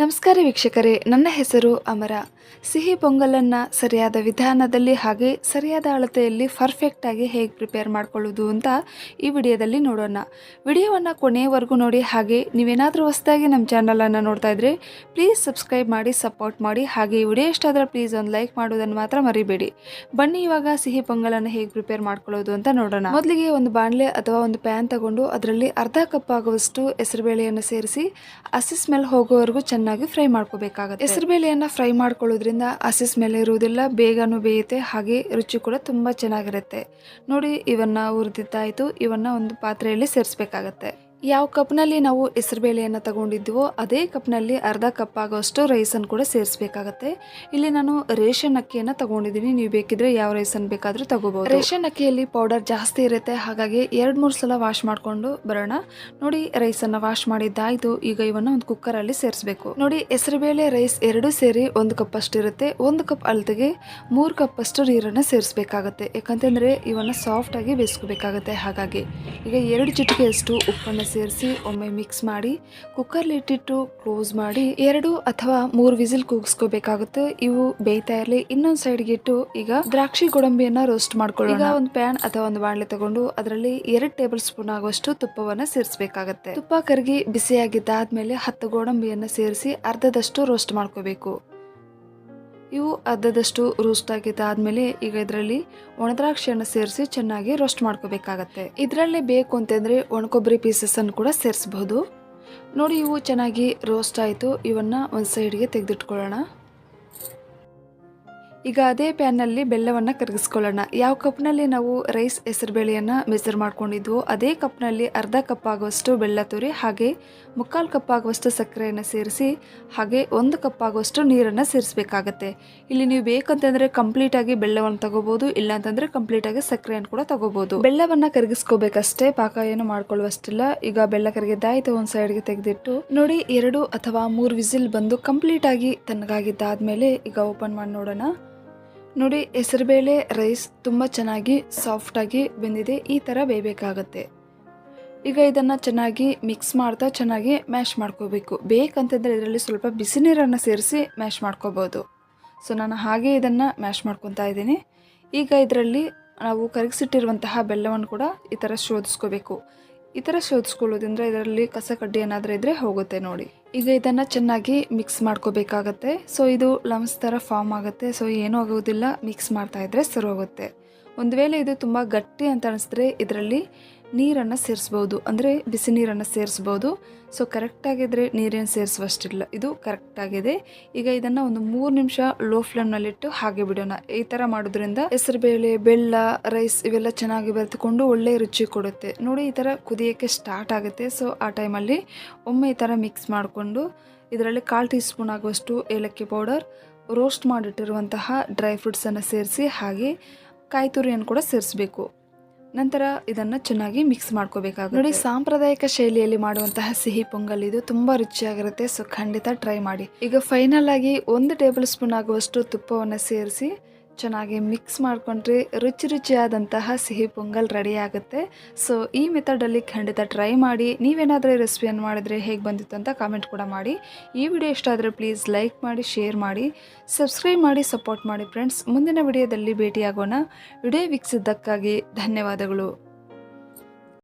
ನಮಸ್ಕಾರ ವೀಕ್ಷಕರೇ, ನನ್ನ ಹೆಸರು ಅಮರ. ಸಿಹಿ ಪೊಂಗಲನ್ನು ಸರಿಯಾದ ವಿಧಾನದಲ್ಲಿ ಹಾಗೆ ಸರಿಯಾದ ಅಳತೆಯಲ್ಲಿ ಪರ್ಫೆಕ್ಟಾಗಿ ಹೇಗೆ ಪ್ರಿಪೇರ್ ಮಾಡ್ಕೊಳ್ಳೋದು ಅಂತ ಈ ವಿಡಿಯೋದಲ್ಲಿ ನೋಡೋಣ. ವಿಡಿಯೋವನ್ನು ಕೊನೆಯವರೆಗೂ ನೋಡಿ, ಹಾಗೆ ನೀವೇನಾದರೂ ಹೊಸದಾಗಿ ನಮ್ಮ ಚಾನಲನ್ನು ನೋಡ್ತಾ ಇದ್ರೆ ಪ್ಲೀಸ್ ಸಬ್ಸ್ಕ್ರೈಬ್ ಮಾಡಿ ಸಪೋರ್ಟ್ ಮಾಡಿ, ಹಾಗೆ ಈ ವಿಡಿಯೋ ಇಷ್ಟ ಆದರೆ ಪ್ಲೀಸ್ ಒಂದು ಲೈಕ್ ಮಾಡೋದನ್ನು ಮಾತ್ರ ಮರಿಬೇಡಿ. ಬನ್ನಿ, ಇವಾಗ ಸಿಹಿ ಪೊಂಗಲನ್ನು ಹೇಗೆ ಪ್ರಿಪೇರ್ ಮಾಡ್ಕೊಳ್ಳೋದು ಅಂತ ನೋಡೋಣ. ಮೊದಲಿಗೆ ಒಂದು ಬಾಣಲೆ ಅಥವಾ ಒಂದು ಪ್ಯಾನ್ ತಗೊಂಡು ಅದರಲ್ಲಿ ಅರ್ಧ ಕಪ್ ಆಗುವಷ್ಟು ಹೆಸರುಬೇಳೆಯನ್ನು ಸೇರಿಸಿ, ಹಸಿ ಸ್ಮೆಲ್ ಹೋಗೋವರೆಗೂ ಚೆನ್ನಾಗಿ ಫ್ರೈ ಮಾಡ್ಕೋಬೇಕಾಗುತ್ತೆ. ಹೆಸರುಬೇಳೆಯನ್ನ ಫ್ರೈ ಮಾಡ್ಕೊಳ್ಳೋದ್ರಿಂದ ಹಸಿ ಸ್ಮೆಲ್ ಇರುವುದಿಲ್ಲ, ಬೇಗನೂ ಬೇಯುತ್ತೆ, ಹಾಗೆ ರುಚಿ ಕೂಡ ತುಂಬಾ ಚೆನ್ನಾಗಿರುತ್ತೆ. ನೋಡಿ, ಇವನ್ನ ಹುರಿದಿದ್ದಾಯ್ತು. ಇವನ್ನ ಒಂದು ಪಾತ್ರೆಯಲ್ಲಿ ಸೇರಿಸ್ಬೇಕಾಗತ್ತೆ. ಯಾವ ಕಪ್ನಲ್ಲಿ ನಾವು ಹೆಸರುಬೇಳೆಯನ್ನು ತಗೊಂಡಿದ್ದೀವೋ ಅದೇ ಕಪ್ನಲ್ಲಿ ಅರ್ಧ ಕಪ್ ಆಗೋಷ್ಟು ರೈಸನ್ನು ಕೂಡ ಸೇರಿಸಬೇಕಾಗತ್ತೆ. ಇಲ್ಲಿ ನಾನು ರೇಷನ್ ಅಕ್ಕಿಯನ್ನು ತಗೊಂಡಿದ್ದೀನಿ. ನೀವು ಬೇಕಿದ್ರೆ ಯಾವ ರೈಸನ್ ಬೇಕಾದರೂ ತಗೋಬಹುದು ರೇಷನ್ ಅಕ್ಕಿಯಲ್ಲಿ ಪೌಡರ್ ಜಾಸ್ತಿ ಇರುತ್ತೆ. ಹಾಗಾಗಿ ಎರಡು, ಮೂರು ಸಲ ವಾಶ್ ಮಾಡಿಕೊಂಡು ಬರೋಣ. ನೋಡಿ ರೈಸನ್ನು ವಾಶ್ ಮಾಡಿದ್ದಾಯಿತು. ಈಗ ಇವನ್ನು ಒಂದು ಕುಕ್ಕರಲ್ಲಿ ಸೇರಿಸಬೇಕು. ನೋಡಿ ಹೆಸರುಬೇಳೆ ರೈಸ್ ಎರಡು ಸೇರಿ ಒಂದು ಕಪ್ ಅಷ್ಟು ಇರುತ್ತೆ. ಒಂದು ಕಪ್ ಅಳತೆಗೆ ಮೂರು ಕಪ್ ಅಷ್ಟು ನೀರನ್ನು ಸೇರಿಸಬೇಕಾಗತ್ತೆ. ಯಾಕಂತಂದರೆ ಇವನ್ನು ಸಾಫ್ಟಾಗಿ ಬೇಯಿಸ್ಕೋಬೇಕಾಗತ್ತೆ. ಹಾಗಾಗಿ ಈಗ ಎರಡು ಚಿಟಿಕೆಯಷ್ಟು ಉಪ್ಪನ್ನು ಸೇರಿಸಿ ಒಮ್ಮೆ ಮಿಕ್ಸ್ ಮಾಡಿ ಕುಕ್ಕರ್ಲಿ ಇಟ್ಟಿಟ್ಟು ಕ್ಲೋಸ್ ಮಾಡಿ, ಎರಡು ಅಥವಾ ಮೂರು ವಿಸಿಲ್ ಕೂಗಿಸ್ಕೋಬೇಕಾಗುತ್ತೆ. ಇವು ಬೇಯ್ತಾ ಇರಲಿ. ಇನ್ನೊಂದು ಸೈಡ್ಗೆ ಇಟ್ಟು ಈಗ ದ್ರಾಕ್ಷಿ ಗೋಡಂಬಿಯನ್ನ ರೋಸ್ಟ್ ಮಾಡ್ಕೊಳ್ಳೋಣ. ಈಗ ಒಂದು ಪ್ಯಾನ್ ಅಥವಾ ಒಂದು ಬಾಣಲೆ ತಗೊಂಡು ಅದರಲ್ಲಿ ಎರಡು ಟೇಬಲ್ ಸ್ಪೂನ್ ಆಗುವಷ್ಟು ತುಪ್ಪವನ್ನ ಸೇರಿಸಬೇಕಾಗತ್ತೆ. ತುಪ್ಪ ಕರಗಿ ಬಿಸಿಯಾಗಿದ್ದಾದ್ಮೇಲೆ ಹತ್ತು ಗೋಡಂಬಿಯನ್ನ ಸೇರಿಸಿ ಅರ್ಧದಷ್ಟು ರೋಸ್ಟ್ ಮಾಡ್ಕೋಬೇಕು. ಇವು ಅರ್ಧದಷ್ಟು ರೋಸ್ಟ್ ಆಗಿದ್ದಾದ್ಮೇಲೆ ಈಗ ಇದರಲ್ಲಿ ಒಣದ್ರಾಕ್ಷಿಯನ್ನು ಸೇರಿಸಿ ಚೆನ್ನಾಗಿ ರೋಸ್ಟ್ ಮಾಡ್ಕೋಬೇಕಾಗತ್ತೆ. ಇದರಲ್ಲಿ ಬೇಕು ಅಂತಂದ್ರೆ ಒಣಕೊಬ್ಬರಿ ಪೀಸಸ್ ಅನ್ನು ಕೂಡ ಸೇರಿಸಬಹುದು. ನೋಡಿ ಇವು ಚೆನ್ನಾಗಿ ರೋಸ್ಟ್ ಆಯಿತು. ಇವನ್ನ ಒಂದು ಸೈಡ್ಗೆ ತೆಗೆದಿಟ್ಕೊಳ್ಳೋಣ. ಈಗ ಅದೇ ಪ್ಯಾನ್ನಲ್ಲಿ ಬೆಲ್ಲವನ್ನು ಕರಗಿಸ್ಕೊಳ್ಳೋಣ. ಯಾವ ಕಪ್ನಲ್ಲಿ ನಾವು ರೈಸ್ ಹೆಸರುಬೇಳೆಯನ್ನು ಮೆಸರ್ ಮಾಡ್ಕೊಂಡಿದ್ವೋ, ಅದೇ ಕಪ್ನಲ್ಲಿ ಅರ್ಧ ಕಪ್ ಆಗುವಷ್ಟು ಬೆಲ್ಲ ತುರಿ, ಹಾಗೆ ಮುಕ್ಕಾಲು ಕಪ್ ಆಗುವಷ್ಟು ಸಕ್ಕರೆಯನ್ನು ಸೇರಿಸಿ, ಹಾಗೆ ಒಂದು ಕಪ್ ಆಗುವಷ್ಟು ನೀರನ್ನು ಸೇರಿಸಬೇಕಾಗತ್ತೆ. ಇಲ್ಲಿ ನೀವು ಬೇಕಂತಂದರೆ ಕಂಪ್ಲೀಟಾಗಿ ಬೆಲ್ಲವನ್ನು ತಗೋಬೋದು ಇಲ್ಲ ಕಂಪ್ಲೀಟಾಗಿ ಸಕ್ಕರೆಯನ್ನು ಕೂಡ ತಗೋಬೋದು. ಬೆಲ್ಲವನ್ನು ಕರಗಿಸ್ಕೋಬೇಕಷ್ಟೇ ಪಾಕ ಏನು ಮಾಡ್ಕೊಳ್ಳುವಷ್ಟಿಲ್ಲ. ಈಗ ಬೆಲ್ಲ ಕರಗಿದ್ದಾಯಿತು ಒಂದು ಸೈಡ್ಗೆ ತೆಗೆದಿಟ್ಟು, ನೋಡಿ ಎರಡು ಅಥವಾ ಮೂರು ವಿಸಿಲ್ ಬಂದು ಕಂಪ್ಲೀಟಾಗಿ ಆಗಿ ಮೇಲೆ ಈಗ ಓಪನ್ ಮಾಡಿ ನೋಡೋಣ. ನೋಡಿ ಹೆಸರುಬೇಳೆ ರೈಸ್ ತುಂಬ ಚೆನ್ನಾಗಿ ಸಾಫ್ಟಾಗಿ ಬೆಂದಿದೆ. ಈ ಥರ ಬೇಯಬೇಕಾಗತ್ತೆ. ಈಗ ಇದನ್ನು ಚೆನ್ನಾಗಿ ಮಿಕ್ಸ್ ಮಾಡ್ತಾ ಚೆನ್ನಾಗಿ ಮ್ಯಾಶ್ ಮಾಡ್ಕೋಬೇಕು. ಬೇಕಂತಂದರೆ ಇದರಲ್ಲಿ ಸ್ವಲ್ಪ ಬಿಸಿ ನೀರನ್ನು ಸೇರಿಸಿ ಮ್ಯಾಶ್ ಮಾಡ್ಕೋಬೋದು. ಸೊ ನಾನು ಹಾಗೆ ಇದನ್ನು ಮ್ಯಾಶ್ ಮಾಡ್ಕೊತಾ ಇದ್ದೀನಿ. ಈಗ ಇದರಲ್ಲಿ ನಾವು ಕರಗಿಸಿಟ್ಟಿರುವಂತಹ ಬೆಲ್ಲವನ್ನು ಕೂಡ ಈ ಥರ ಶೋಧಿಸ್ಕೋಬೇಕು. ಈ ಥರ ಶೋಧಿಸ್ಕೊಳ್ಳೋದ್ರಿಂದ ಇದರಲ್ಲಿ ಕಸ ಕಡ್ಡಿ ಏನಾದರೂ ಇದ್ದರೆ ಹೋಗುತ್ತೆ ನೋಡಿ. ಈಗ ಇದನ್ನು ಚೆನ್ನಾಗಿ ಮಿಕ್ಸ್ ಮಾಡ್ಕೋಬೇಕಾಗತ್ತೆ. ಸೊ ಇದು ಲಮ್ಸ್ ಥರ ಫಾರ್ಮ್ ಆಗುತ್ತೆ. ಸೊ ಏನೂ ಆಗೋದಿಲ್ಲ. ಮಿಕ್ಸ್ ಮಾಡ್ತಾ ಇದ್ರೆ ಸರಿ ಹೋಗುತ್ತೆ ಒಂದು ವೇಳೆ ಇದು ತುಂಬ ಗಟ್ಟಿ ಅಂತ ಅನಿಸಿದ್ರೆ, ಇದರಲ್ಲಿ ನೀರನ್ನು ಸೇರಿಸ್ಬೋದು. ಅಂದರೆ ಬಿಸಿ ನೀರನ್ನು ಸೇರಿಸ್ಬೋದು. ಸೊ ಕರೆಕ್ಟಾಗಿದ್ದರೆ ನೀರೇನು ಸೇರಿಸುವಷ್ಟಿಲ್ಲ. ಇದು ಕರೆಕ್ಟಾಗಿದೆ ಈಗ ಇದನ್ನು ಒಂದು ಮೂರು ನಿಮಿಷ ಲೋ ಫ್ಲೇಮ್ನಲ್ಲಿಟ್ಟು ಹಾಗೆ ಬಿಡೋಣ. ಈ ಥರ ಮಾಡೋದ್ರಿಂದ ಹೆಸರುಬೇಳೆ ಬೆಲ್ಲ ರೈಸ್ ಇವೆಲ್ಲ ಚೆನ್ನಾಗಿ ಬೆರೆತುಕೊಂಡು ಒಳ್ಳೆ ರುಚಿ ಕೊಡುತ್ತೆ. ನೋಡಿ, ಈ ಥರ ಕುದಿಯೋಕ್ಕೆ ಸ್ಟಾರ್ಟ್ ಆಗುತ್ತೆ. ಸೊ ಆ ಟೈಮಲ್ಲಿ ಒಮ್ಮೆ ಈ ಥರ ಮಿಕ್ಸ್ ಮಾಡಿಕೊಂಡು ಇದರಲ್ಲಿ ಕಾಲು ಟೀ ಸ್ಪೂನ್ ಆಗುವಷ್ಟು ಏಲಕ್ಕಿ ಪೌಡರ್ ರೋಸ್ಟ್ ಮಾಡಿಟ್ಟಿರುವಂತಹ ಡ್ರೈ ಫ್ರೂಟ್ಸನ್ನು ಸೇರಿಸಿ ಹಾಗೆ ಕಾಯಿ ತುರಿಯನ್ನು ಕೂಡ ಸೇರಿಸಬೇಕು. ನಂತರ ಇದನ್ನು ಚೆನ್ನಾಗಿ ಮಿಕ್ಸ್ ಮಾಡ್ಕೋಬೇಕಾಗುತ್ತೆ. ನೋಡಿ, ಸಾಂಪ್ರದಾಯಿಕ ಶೈಲಿಯಲ್ಲಿ ಮಾಡುವಂತಹ ಸಿಹಿ ಪೊಂಗಲ್ ಇದು ತುಂಬಾ ರುಚಿಯಾಗಿರುತ್ತೆ, ಸೊ ಖಂಡಿತ ಟ್ರೈ ಮಾಡಿ. ಈಗ ಫೈನಲ್ ಆಗಿ ಒಂದು ಟೇಬಲ್ ಸ್ಪೂನ್ ಆಗುವಷ್ಟು ತುಪ್ಪವನ್ನು ಸೇರಿಸಿ ಚೆನ್ನಾಗಿ ಮಿಕ್ಸ್ ಮಾಡ್ಕೊಂಡ್ರೆ ರುಚಿ ರುಚಿಯಾದಂತಹ ಸಿಹಿ ಪೊಂಗಲ್ ರೆಡಿ ಆಗುತ್ತೆ. ಸೊ ಈ ಮೆಥಡಲ್ಲಿ ಖಂಡಿತ ಟ್ರೈ ಮಾಡಿ, ನೀವೇನಾದರೂ ರೆಸಿಪಿಯನ್ನು ಮಾಡಿದರೆ ಹೇಗೆ ಬಂದಿತ್ತು ಅಂತ ಕಾಮೆಂಟ್ ಕೂಡ ಮಾಡಿ. ಈ ವಿಡಿಯೋ ಇಷ್ಟ ಆದರೆ ಪ್ಲೀಸ್ ಲೈಕ್ ಮಾಡಿ ಶೇರ್ ಮಾಡಿ ಸಬ್ಸ್ಕ್ರೈಬ್ ಮಾಡಿ ಸಪೋರ್ಟ್ ಮಾಡಿ ಫ್ರೆಂಡ್ಸ್ ಮುಂದಿನ ವಿಡಿಯೋದಲ್ಲಿ ಭೇಟಿಯಾಗೋಣ. ವಿಡಿಯೋ ವೀಕ್ಷಿಸಿದ್ದಕ್ಕಾಗಿ ಧನ್ಯವಾದಗಳು.